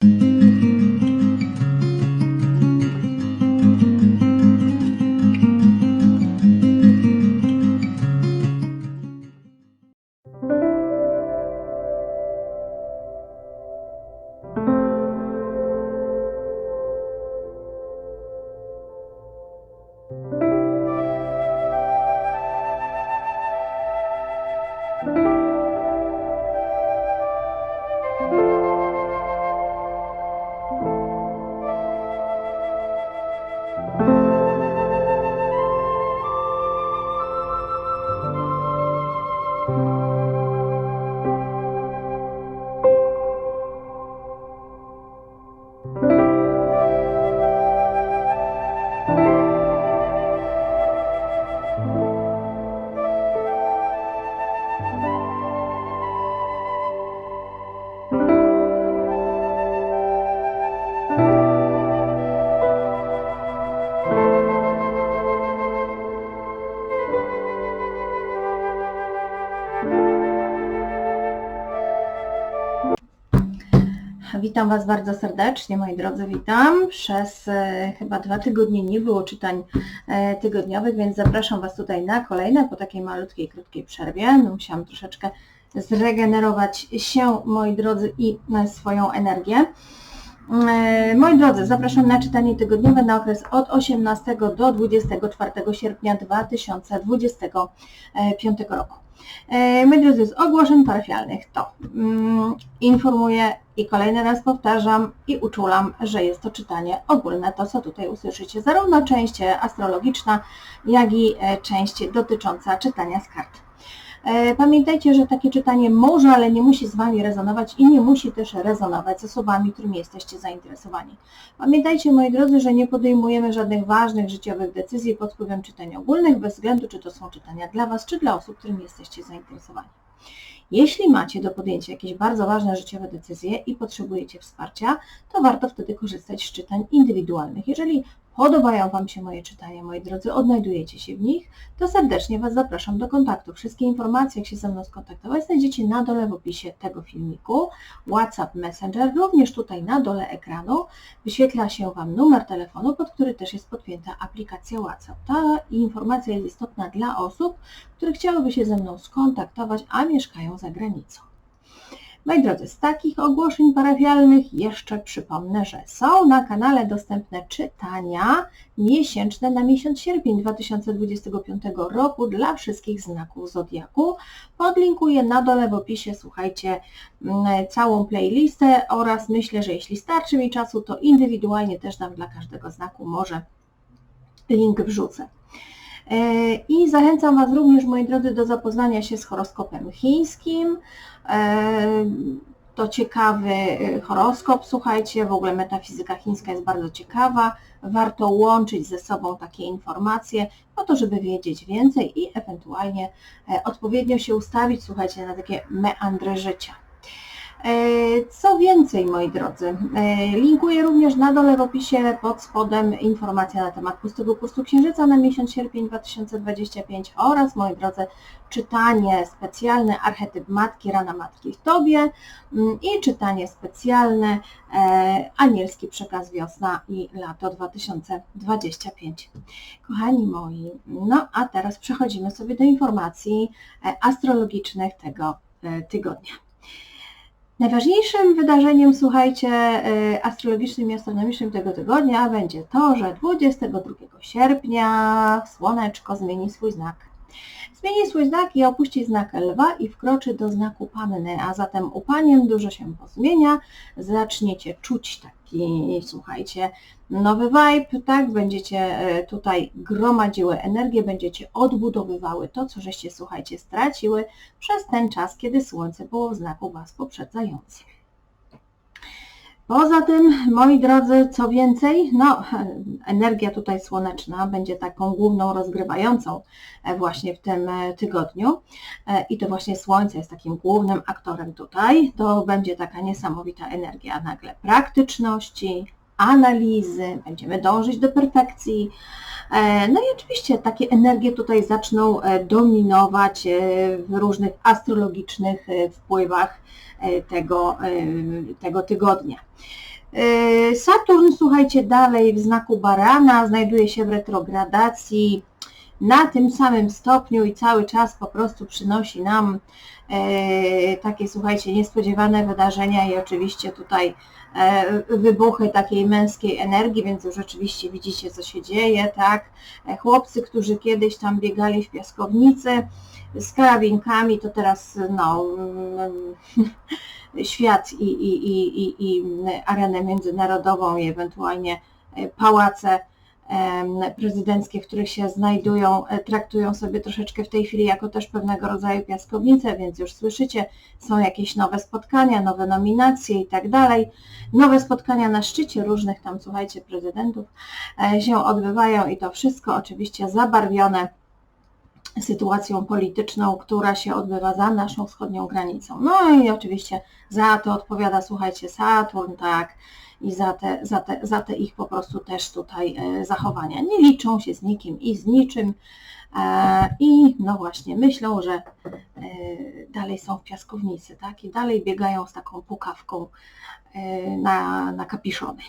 thank mm -hmm. you Witam Was bardzo serdecznie, moi drodzy, witam. Przez e, chyba dwa tygodnie nie było czytań e, tygodniowych, więc zapraszam Was tutaj na kolejne po takiej malutkiej, krótkiej przerwie. No, musiałam troszeczkę zregenerować się, moi drodzy, i e, swoją energię. E, moi drodzy, zapraszam na czytanie tygodniowe na okres od 18 do 24 sierpnia 2025 roku. E, moi drodzy, z ogłoszeń parafialnych to mm, informuję i kolejny raz powtarzam i uczulam, że jest to czytanie ogólne, to co tutaj usłyszycie, zarówno część astrologiczna, jak i e, część dotycząca czytania z kart. E, pamiętajcie, że takie czytanie może, ale nie musi z Wami rezonować i nie musi też rezonować z osobami, którymi jesteście zainteresowani. Pamiętajcie, moi drodzy, że nie podejmujemy żadnych ważnych życiowych decyzji pod wpływem czytań ogólnych, bez względu czy to są czytania dla Was, czy dla osób, którymi jesteście zainteresowani. Jeśli macie do podjęcia jakieś bardzo ważne życiowe decyzje i potrzebujecie wsparcia, to warto wtedy korzystać z czytań indywidualnych. Jeżeli podobają Wam się moje czytania, moi drodzy, odnajdujecie się w nich, to serdecznie Was zapraszam do kontaktu. Wszystkie informacje, jak się ze mną skontaktować, znajdziecie na dole w opisie tego filmiku. WhatsApp Messenger, również tutaj na dole ekranu wyświetla się Wam numer telefonu, pod który też jest podpięta aplikacja WhatsApp. Ta informacja jest istotna dla osób, które chciałyby się ze mną skontaktować, a mieszkają za granicą. Moi drodzy, z takich ogłoszeń parafialnych jeszcze przypomnę, że są na kanale dostępne czytania miesięczne na miesiąc sierpień 2025 roku dla wszystkich znaków Zodiaku. Podlinkuję na dole w opisie, słuchajcie, mm, całą playlistę oraz myślę, że jeśli starczy mi czasu, to indywidualnie też dam dla każdego znaku może link wrzucę. E, I zachęcam Was również, moi drodzy, do zapoznania się z horoskopem chińskim. E, to ciekawy e, horoskop, słuchajcie, w ogóle metafizyka chińska jest bardzo ciekawa. Warto łączyć ze sobą takie informacje po to, żeby wiedzieć więcej i ewentualnie odpowiednio się ustawić, słuchajcie, na takie meandry życia. E, co więcej, moi drodzy, e, linkuję również na dole w opisie pod spodem informacja na temat pustego pustu księżyca na miesiąc sierpień 2025 oraz, moi drodzy, czytanie specjalne archetyp Matki, Rana Matki w Tobie mm, i czytanie specjalne e, Anielski Przekaz Wiosna i Lato 2025. Kochani moi, no a teraz przechodzimy sobie do informacji astrologicznych tego tygodnia. Najważniejszym wydarzeniem, słuchajcie, y, astrologicznym i astronomicznym tego tygodnia będzie to, że 22 sierpnia Słoneczko zmieni swój znak. Zmieni swój znak i opuści znak lwa i wkroczy do znaku panny, a zatem u panien dużo się pozmienia, zaczniecie czuć taki, słuchajcie, nowy vibe, tak, będziecie e, tutaj gromadziły energię, będziecie odbudowywały to, co żeście, słuchajcie, straciły przez ten czas, kiedy Słońce było w znaku Was poprzedzającym. Poza tym, moi drodzy, co więcej, no, energia tutaj słoneczna będzie taką główną rozgrywającą e, właśnie w tym e, tygodniu i to właśnie Słońce jest takim głównym aktorem tutaj. To będzie taka niesamowita energia nagle praktyczności, analizy, będziemy dążyć do perfekcji. E, no i oczywiście takie energie tutaj zaczną e, dominować w różnych astrologicznych wpływach tego, tego tygodnia. Saturn, słuchajcie, dalej w znaku barana, znajduje się w retrogradacji na tym samym stopniu i cały czas po prostu przynosi nam e, takie, słuchajcie, niespodziewane wydarzenia i oczywiście tutaj e, wybuchy takiej męskiej energii, więc już rzeczywiście widzicie, co się dzieje, tak? E, chłopcy, którzy kiedyś tam biegali w piaskownicy z karabinkami, to teraz no, świat i, i, i, i, i arenę międzynarodową i ewentualnie pałace prezydenckie, w których się znajdują, e, traktują sobie troszeczkę w tej chwili jako też pewnego rodzaju piaskownicę, więc już słyszycie, są jakieś nowe spotkania, nowe nominacje i tak dalej. Nowe spotkania na szczycie różnych tam, słuchajcie, prezydentów e, się odbywają i to wszystko oczywiście zabarwione sytuacją polityczną, która się odbywa za naszą wschodnią granicą. No i oczywiście za to odpowiada, słuchajcie, Saturn, tak, i za te, za, te, za te ich po prostu też tutaj e, zachowania. Nie liczą się z nikim i z niczym e, i no właśnie myślą, że e, dalej są w piaskownicy, tak? I dalej biegają z taką pukawką na, na kapiszony.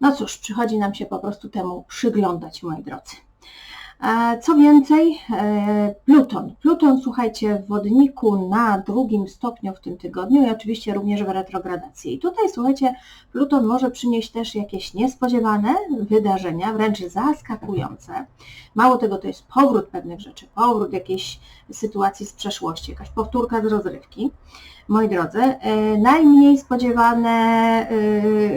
No cóż, przychodzi nam się po prostu temu przyglądać, moi drodzy. Co więcej, e, Pluton. Pluton, słuchajcie, w wodniku na drugim stopniu w tym tygodniu i oczywiście również w retrogradacji. I tutaj, słuchajcie, Pluton może przynieść też jakieś niespodziewane wydarzenia, wręcz zaskakujące. Mało tego, to jest powrót pewnych rzeczy, powrót jakiejś sytuacji z przeszłości, jakaś powtórka z rozrywki moi drodzy, e, najmniej spodziewane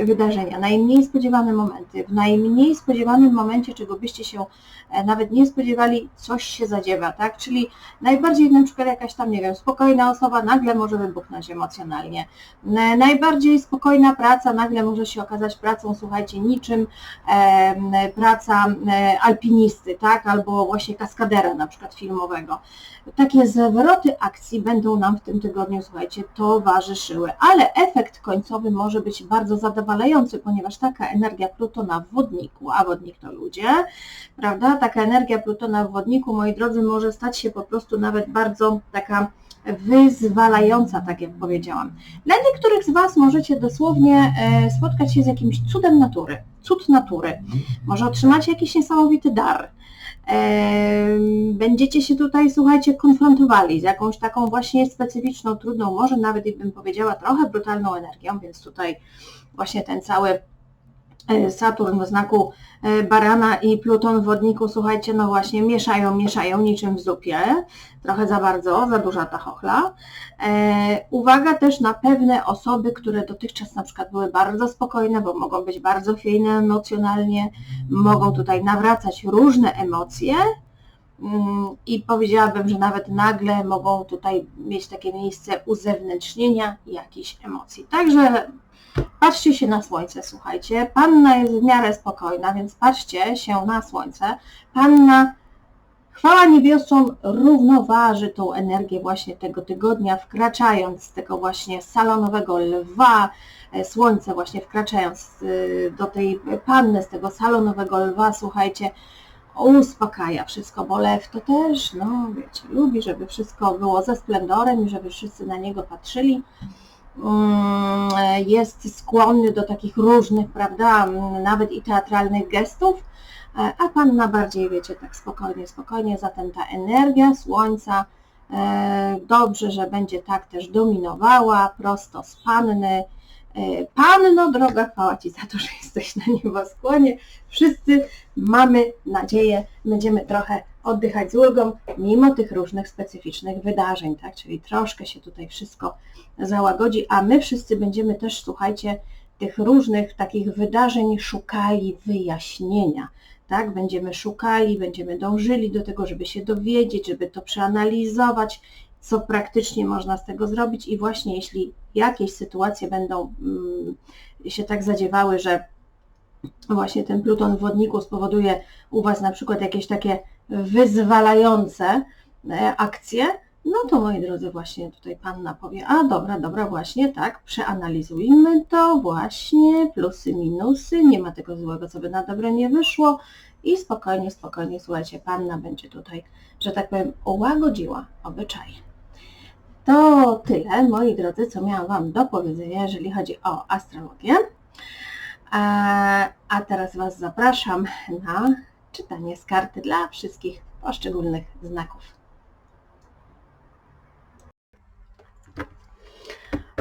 e, wydarzenia, najmniej spodziewane momenty, w najmniej spodziewanym momencie, czego byście się e, nawet nie spodziewali, coś się zadziewa, tak? Czyli najbardziej na przykład jakaś tam, nie wiem, spokojna osoba nagle może wybuchnąć emocjonalnie. Najbardziej spokojna praca nagle może się okazać pracą, słuchajcie, niczym praca alpinisty, tak? Albo właśnie kaskadera na przykład filmowego. Takie zwroty akcji będą nam w tym tygodniu, słuchajcie, towarzyszyły, ale efekt końcowy może być bardzo zadowalający, ponieważ taka energia Plutona w wodniku, a wodnik to ludzie, prawda, taka energia Plutona w wodniku, moi drodzy, może stać się po prostu nawet bardzo taka wyzwalająca, tak jak powiedziałam. Dla niektórych z Was możecie dosłownie e, spotkać się z jakimś cudem natury, cud natury. Może otrzymacie jakiś niesamowity dar, będziecie się tutaj, słuchajcie, konfrontowali z jakąś taką właśnie specyficzną, trudną, może nawet bym powiedziała trochę brutalną energią, więc tutaj właśnie ten cały e, Saturn w znaku e, barana i Pluton w wodniku, słuchajcie, no właśnie mieszają, mieszają niczym w zupie, trochę za bardzo, za duża ta chochla. E, uwaga też na pewne osoby, które dotychczas na przykład były bardzo spokojne, bo mogą być bardzo chwiejne emocjonalnie, mogą tutaj nawracać różne emocje mm, i powiedziałabym, że nawet nagle mogą tutaj mieć takie miejsce uzewnętrznienia jakichś emocji. Także patrzcie się na słońce, słuchajcie. Panna jest w miarę spokojna, więc patrzcie się na słońce. Panna Chwała niebiosom równoważy tą energię właśnie tego tygodnia, wkraczając z tego właśnie salonowego lwa, e, słońce właśnie wkraczając e, do tej panny, z tego salonowego lwa, słuchajcie, uspokaja wszystko, bo lew to też, no wiecie, lubi, żeby wszystko było ze splendorem i żeby wszyscy na niego patrzyli. Mm, jest skłonny do takich różnych, prawda, nawet i teatralnych gestów, E, a Panna bardziej, wiecie, tak spokojnie, spokojnie, zatem ta energia Słońca e, dobrze, że będzie tak też dominowała, prosto z Panny. E, Panno, droga, chwała Ci za to, że jesteś na nieboskłonie. Wszyscy mamy nadzieję, będziemy trochę oddychać z ulgą, mimo tych różnych specyficznych wydarzeń, tak? Czyli troszkę się tutaj wszystko załagodzi, a my wszyscy będziemy też, słuchajcie, tych różnych takich wydarzeń szukali wyjaśnienia tak? Będziemy szukali, będziemy dążyli do tego, żeby się dowiedzieć, żeby to przeanalizować, co praktycznie można z tego zrobić i właśnie jeśli jakieś sytuacje będą mm, się tak zadziewały, że właśnie ten Pluton w wodniku spowoduje u Was na przykład jakieś takie wyzwalające e, akcje, No to moi drodzy, właśnie tutaj Panna powie, a dobra, dobra, właśnie tak, przeanalizujmy to, właśnie, plusy, minusy, nie ma tego złego, co by na dobre nie wyszło i spokojnie, spokojnie, słuchajcie, Panna będzie tutaj, że tak powiem, ułagodziła obyczaje. To tyle, moi drodzy, co miałam Wam do powiedzenia, jeżeli chodzi o astrologię. A teraz Was zapraszam na czytanie z karty dla wszystkich poszczególnych znaków.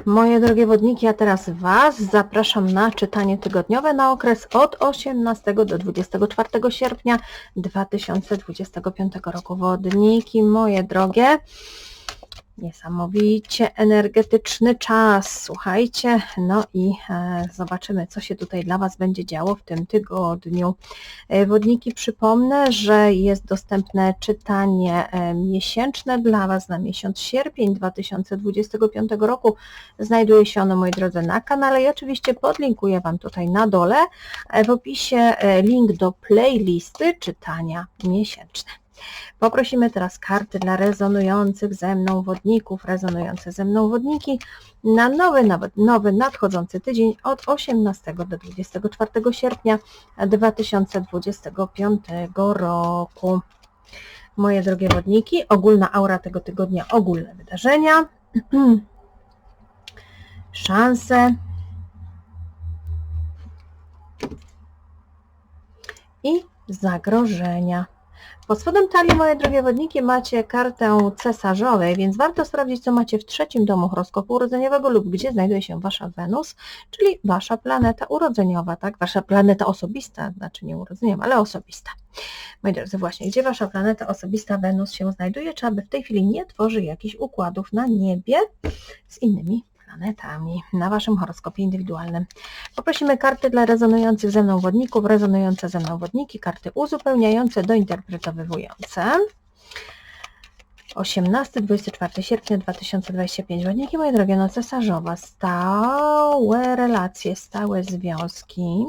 Moje drogie wodniki, a teraz Was zapraszam na czytanie tygodniowe na okres od 18 do 24 sierpnia 2025 roku. Wodniki, moje drogie, Niesamowicie energetyczny czas, słuchajcie, no i e, zobaczymy, co się tutaj dla Was będzie działo w tym tygodniu. E, wodniki, przypomnę, że jest dostępne czytanie e, miesięczne dla Was na miesiąc sierpień 2025 roku. Znajduje się ono, moi drodzy, na kanale i oczywiście podlinkuję Wam tutaj na dole w opisie link do playlisty czytania miesięczne. Poprosimy teraz karty dla rezonujących ze mną wodników, rezonujące ze mną wodniki na nowy, nawet nowy nadchodzący tydzień od 18 do 24 sierpnia 2025 roku. Moje drogie wodniki, ogólna aura tego tygodnia, ogólne wydarzenia, szanse i zagrożenia. Pod spodem talii, moje drogie wodniki, macie kartę cesarzowej, więc warto sprawdzić, co macie w trzecim domu horoskopu urodzeniowego lub gdzie znajduje się Wasza Wenus, czyli Wasza planeta urodzeniowa, tak? Wasza planeta osobista, znaczy nie urodzeniowa, ale osobista. Moi drodzy, właśnie, gdzie Wasza planeta osobista Wenus się znajduje, czy aby w tej chwili nie tworzy jakichś układów na niebie z innymi planetami na Waszym horoskopie indywidualnym. Poprosimy karty dla rezonujących ze mną wodników, rezonujące ze mną wodniki, karty uzupełniające, dointerpretowywujące. 18-24 sierpnia 2025. Wodniki, moje drogie, no cesarzowa, stałe relacje, stałe związki.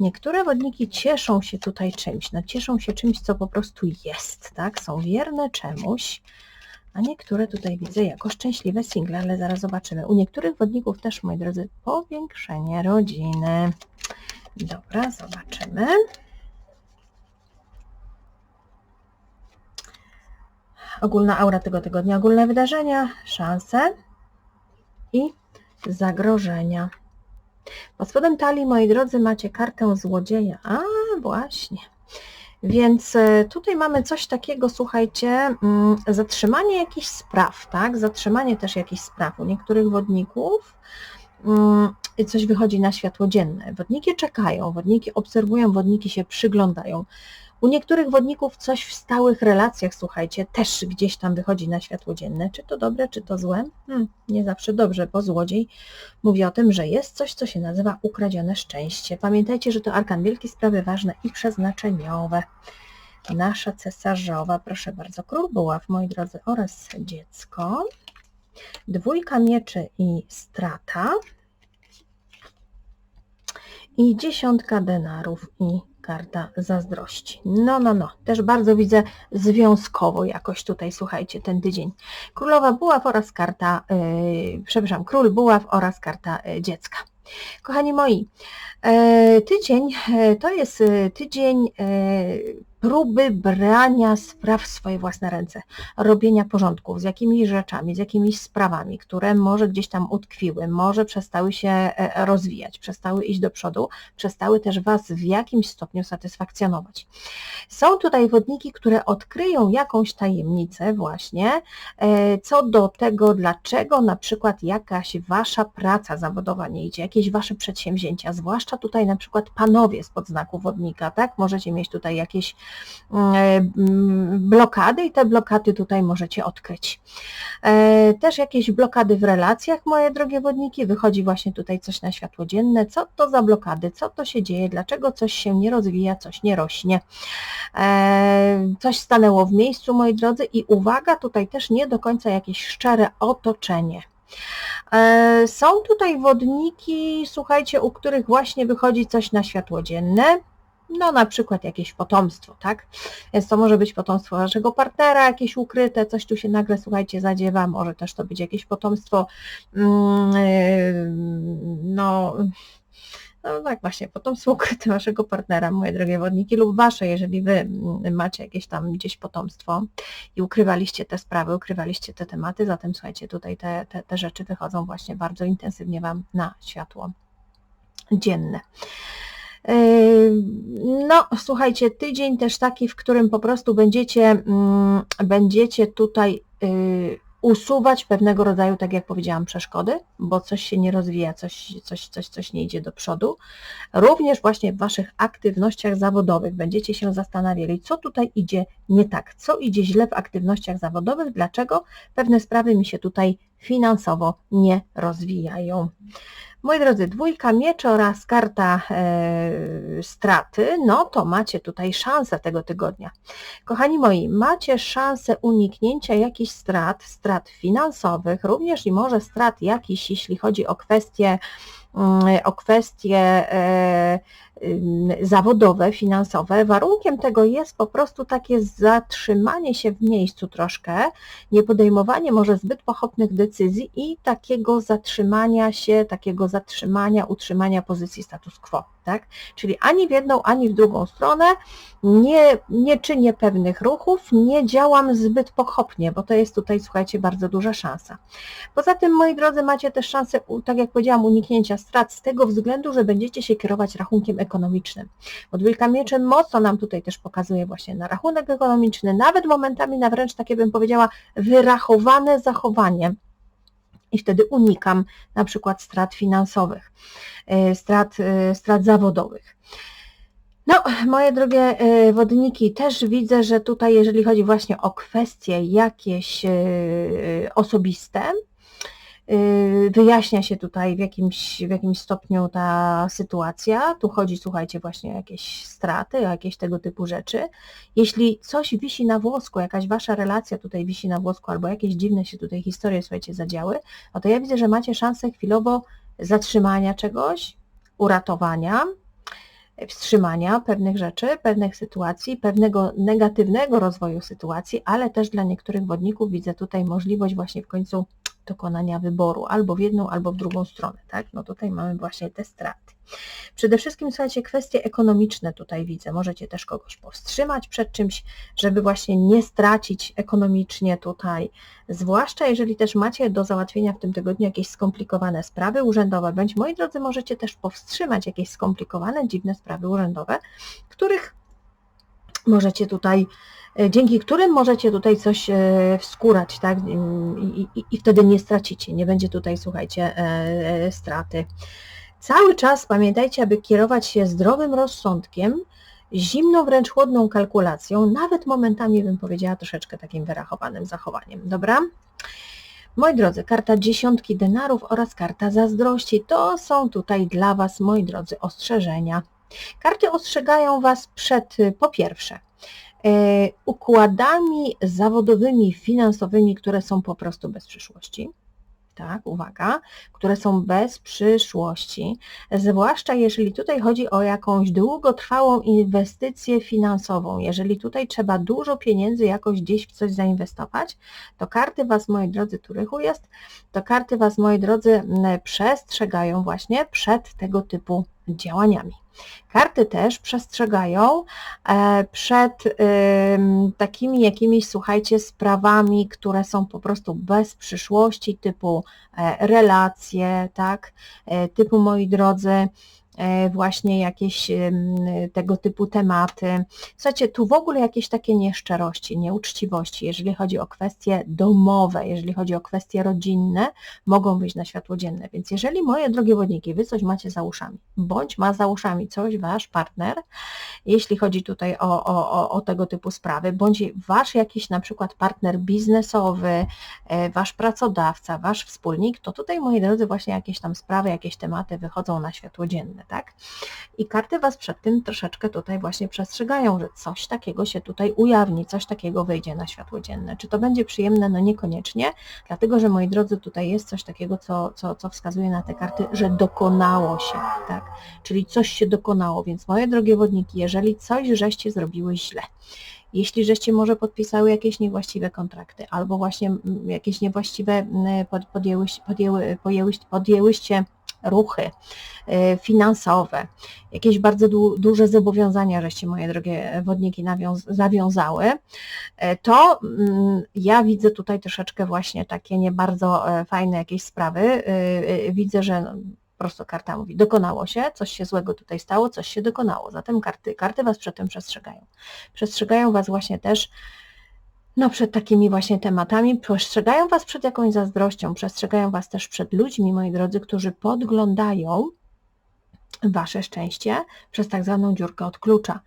Niektóre wodniki cieszą się tutaj czymś, no cieszą się czymś, co po prostu jest, tak? Są wierne czemuś, a niektóre tutaj widzę jako szczęśliwe single, ale zaraz zobaczymy. U niektórych wodników też, moi drodzy, powiększenie rodziny. Dobra, zobaczymy. Ogólna aura tego tygodnia, ogólne wydarzenia, szanse i zagrożenia. Pod spodem talii, moi drodzy, macie kartę złodzieja. A, właśnie. Więc e, tutaj mamy coś takiego, słuchajcie, mm, zatrzymanie jakichś spraw, tak? Zatrzymanie też jakichś spraw u niektórych wodników. Mm, coś wychodzi na światło dzienne. Wodniki czekają, wodniki obserwują, wodniki się przyglądają. U niektórych wodników coś w stałych relacjach, słuchajcie, też gdzieś tam wychodzi na światło dzienne. Czy to dobre, czy to złe? Hmm, nie zawsze dobrze, bo złodziej mówi o tym, że jest coś, co się nazywa ukradzione szczęście. Pamiętajcie, że to arkan wielki, sprawy ważne i przeznaczeniowe. Nasza cesarzowa, proszę bardzo, król buław, moi drodzy, oraz dziecko. Dwójka mieczy i strata. I dziesiątka denarów i karta zazdrości. No, no, no. Też bardzo widzę związkowo jakoś tutaj, słuchajcie, ten tydzień. Królowa Buław oraz karta, yy, przepraszam, Król Buław oraz karta yy, dziecka. Kochani moi, yy, tydzień yy, to jest tydzień próby brania spraw w swoje własne ręce, robienia porządków z jakimiś rzeczami, z jakimiś sprawami, które może gdzieś tam utkwiły, może przestały się e, rozwijać, przestały iść do przodu, przestały też Was w jakimś stopniu satysfakcjonować. Są tutaj wodniki, które odkryją jakąś tajemnicę właśnie e, co do tego, dlaczego na przykład jakaś Wasza praca zawodowa nie idzie, jakieś Wasze przedsięwzięcia, zwłaszcza tutaj na przykład panowie z podznaku wodnika, tak? Możecie mieć tutaj jakieś E, blokady i te blokady tutaj możecie odkryć. E, też jakieś blokady w relacjach, moje drogie wodniki, wychodzi właśnie tutaj coś na światło dzienne. Co to za blokady? Co to się dzieje? Dlaczego coś się nie rozwija, coś nie rośnie? E, coś stanęło w miejscu, moi drodzy i uwaga, tutaj też nie do końca jakieś szczere otoczenie. Są tutaj wodniki, słuchajcie, u których właśnie wychodzi coś na światło dzienne no na przykład jakieś potomstwo, tak? Więc to może być potomstwo waszego partnera, jakieś ukryte, coś tu się nagle, słuchajcie, zadziewa, może też to być jakieś potomstwo, mm, yy, no, no tak właśnie, potomstwo ukryte waszego partnera, moje drogie wodniki, lub wasze, jeżeli wy mm, macie jakieś tam gdzieś potomstwo i ukrywaliście te sprawy, ukrywaliście te tematy, zatem słuchajcie, tutaj te, te, te rzeczy wychodzą właśnie bardzo intensywnie wam na światło dzienne. No, słuchajcie, tydzień też taki, w którym po prostu będziecie, mm, będziecie tutaj y, usuwać pewnego rodzaju, tak jak powiedziałam, przeszkody, bo coś się nie rozwija, coś, coś, coś, coś nie idzie do przodu. Również właśnie w Waszych aktywnościach zawodowych będziecie się zastanawiali, co tutaj idzie nie tak, co idzie źle w aktywnościach zawodowych, dlaczego pewne sprawy mi się tutaj finansowo nie rozwijają. Moi drodzy, dwójka mieczy oraz karta e, straty, no to macie tutaj szansę tego tygodnia. Kochani moi, macie szansę uniknięcia jakichś strat, strat finansowych, również i może strat jakichś, jeśli chodzi o kwestie, o kwestie e, zawodowe, finansowe. Warunkiem tego jest po prostu takie zatrzymanie się w miejscu troszkę, nie podejmowanie może zbyt pochopnych decyzji i takiego zatrzymania się, takiego zatrzymania, utrzymania pozycji status quo tak? Czyli ani w jedną, ani w drugą stronę nie, nie czynię pewnych ruchów, nie działam zbyt pochopnie, bo to jest tutaj, słuchajcie, bardzo duża szansa. Poza tym, moi drodzy, macie też szansę, tak jak powiedziałam, uniknięcia strat z tego względu, że będziecie się kierować rachunkiem ekonomicznym. Bo dwójka mieczy mocno nam tutaj też pokazuje właśnie na rachunek ekonomiczny, nawet momentami na wręcz takie bym powiedziała wyrachowane zachowanie i wtedy unikam na przykład strat finansowych, e, strat, e, strat zawodowych. No, moje drogie e, wodniki, też widzę, że tutaj, jeżeli chodzi właśnie o kwestie jakieś osobiste, wyjaśnia się tutaj w jakimś, w jakimś stopniu ta sytuacja. Tu chodzi, słuchajcie, właśnie o jakieś straty, o jakieś tego typu rzeczy. Jeśli coś wisi na włosku, jakaś wasza relacja tutaj wisi na włosku, albo jakieś dziwne się tutaj historie, słuchajcie, zadziały, no to ja widzę, że macie szansę chwilowo zatrzymania czegoś, uratowania, wstrzymania pewnych rzeczy, pewnych sytuacji, pewnego negatywnego rozwoju sytuacji, ale też dla niektórych wodników widzę tutaj możliwość właśnie w końcu dokonania wyboru albo w jedną, albo w drugą stronę, tak? No tutaj mamy właśnie te straty. Przede wszystkim, słuchajcie, kwestie ekonomiczne tutaj widzę. Możecie też kogoś powstrzymać przed czymś, żeby właśnie nie stracić ekonomicznie tutaj, zwłaszcza jeżeli też macie do załatwienia w tym tygodniu jakieś skomplikowane sprawy urzędowe, bądź moi drodzy, możecie też powstrzymać jakieś skomplikowane, dziwne sprawy urzędowe, których możecie tutaj E, dzięki którym możecie tutaj coś e, wskórać, tak? I, i, I, wtedy nie stracicie, nie będzie tutaj, słuchajcie, e, straty. Cały czas pamiętajcie, aby kierować się zdrowym rozsądkiem, zimną, wręcz chłodną kalkulacją, nawet momentami bym powiedziała troszeczkę takim wyrachowanym zachowaniem, dobra? Moi drodzy, karta dziesiątki denarów oraz karta zazdrości to są tutaj dla Was, moi drodzy, ostrzeżenia. Karty ostrzegają Was przed, po pierwsze, E, układami zawodowymi, finansowymi, które są po prostu bez przyszłości. Tak, uwaga, które są bez przyszłości, zwłaszcza jeżeli tutaj chodzi o jakąś długotrwałą inwestycję finansową, jeżeli tutaj trzeba dużo pieniędzy jakoś gdzieś w coś zainwestować, to karty Was, moi drodzy, tu rychu jest, to karty Was, moi drodzy, przestrzegają właśnie przed tego typu działaniami. Karty też przestrzegają e, przed takimi jakimiś, słuchajcie, sprawami, które są po prostu bez przyszłości, typu e, relacje, tak, e, typu moi drodzy, właśnie jakieś tego typu tematy. Słuchajcie, tu w ogóle jakieś takie nieszczerości, nieuczciwości, jeżeli chodzi o kwestie domowe, jeżeli chodzi o kwestie rodzinne, mogą wyjść na światło dzienne. Więc jeżeli, moje drogie wodniki, Wy coś macie za uszami, bądź ma za uszami coś Wasz partner, jeśli chodzi tutaj o, o, o tego typu sprawy, bądź Wasz jakiś na przykład partner biznesowy, e, Wasz pracodawca, Wasz wspólnik, to tutaj, moi drodzy, właśnie jakieś tam sprawy, jakieś tematy wychodzą na światło dzienne. Tak? I karty Was przed tym troszeczkę tutaj właśnie przestrzegają, że coś takiego się tutaj ujawni, coś takiego wyjdzie na światło dzienne. Czy to będzie przyjemne? No niekoniecznie, dlatego że moi drodzy, tutaj jest coś takiego, co, co, co wskazuje na te karty, że dokonało się, tak? Czyli coś się dokonało, więc moje drogie wodniki, jeżeli coś żeście zrobiły źle, jeśli żeście może podpisały jakieś niewłaściwe kontrakty, albo właśnie mm, jakieś niewłaściwe mm, pod- podjęłyście, podjęły, podjęłyście, podjęłyście ruchy y, finansowe, jakieś bardzo du- duże zobowiązania, żeście moje drogie wodniki zawiązały, e, to mm, ja widzę tutaj troszeczkę właśnie takie nie bardzo e, fajne jakieś sprawy. Y, y, Widzę, że no, prosto karta mówi, dokonało się, coś się złego tutaj stało, coś się dokonało. Zatem karty, karty Was przed tym przestrzegają. Przestrzegają Was właśnie też no, przed takimi właśnie tematami, przestrzegają Was przed jakąś zazdrością, przestrzegają Was też przed ludźmi, moi drodzy, którzy podglądają Wasze szczęście przez tak zwaną dziurkę od klucza.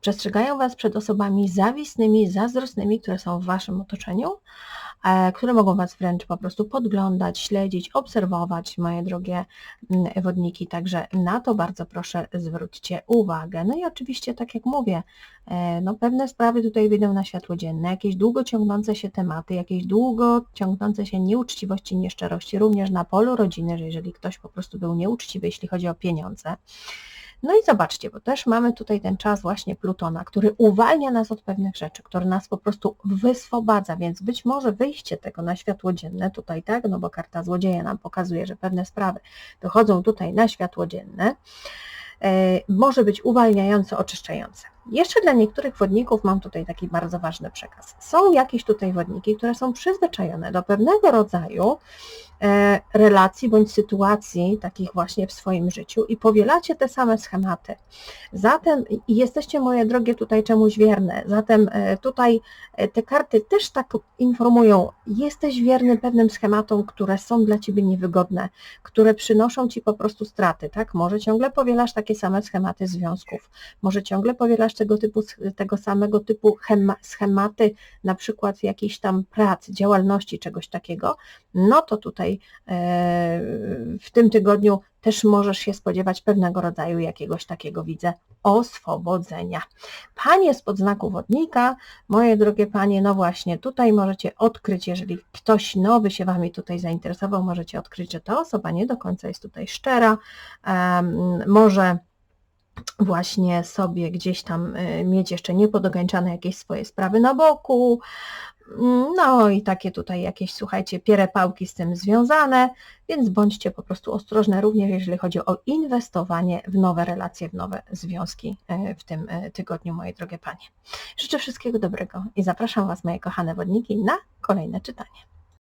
Przestrzegają Was przed osobami zawisnymi, zazdrosnymi, które są w Waszym otoczeniu, które mogą Was wręcz po prostu podglądać, śledzić, obserwować, moje drogie mm, wodniki. Także na to bardzo proszę zwróćcie uwagę. No i oczywiście, tak jak mówię, e, no pewne sprawy tutaj wyjdą na światło dzienne, jakieś długo ciągnące się tematy, jakieś długo ciągnące się nieuczciwości, nieszczerości, również na polu rodziny, że jeżeli ktoś po prostu był nieuczciwy, jeśli chodzi o pieniądze. No i zobaczcie, bo też mamy tutaj ten czas właśnie Plutona, który uwalnia nas od pewnych rzeczy, który nas po prostu wyswobadza, więc być może wyjście tego na światło dzienne tutaj, tak, no bo karta złodzieja nam pokazuje, że pewne sprawy dochodzą tutaj na światło dzienne, e, może być uwalniające, oczyszczające. Jeszcze dla niektórych wodników mam tutaj taki bardzo ważny przekaz. Są jakieś tutaj wodniki, które są przyzwyczajone do pewnego rodzaju relacji bądź sytuacji takich właśnie w swoim życiu i powielacie te same schematy. Zatem jesteście moje drogie tutaj czemuś wierne. Zatem e, tutaj e, te karty też tak informują, jesteś wierny pewnym schematom, które są dla Ciebie niewygodne, które przynoszą Ci po prostu straty, tak? Może ciągle powielasz takie same schematy związków, może ciągle powielasz tego typu, tego samego typu chema- schematy, na przykład jakiejś tam pracy, działalności, czegoś takiego, no to tutaj e, w tym tygodniu też możesz się spodziewać pewnego rodzaju jakiegoś takiego, widzę, oswobodzenia. Panie spod znaku wodnika, moje drogie panie, no właśnie tutaj możecie odkryć, jeżeli ktoś nowy się wami tutaj zainteresował, możecie odkryć, że ta osoba nie do końca jest tutaj szczera, może właśnie sobie gdzieś tam y, mieć jeszcze niepodogańczane jakieś swoje sprawy na boku, no i takie tutaj jakieś, słuchajcie, pierepałki z tym związane, więc bądźcie po prostu ostrożne również, jeżeli chodzi o inwestowanie w nowe relacje, w nowe związki e, w tym e, tygodniu, moje drogie panie. Życzę wszystkiego dobrego i zapraszam Was, moje kochane wodniki, na kolejne czytanie.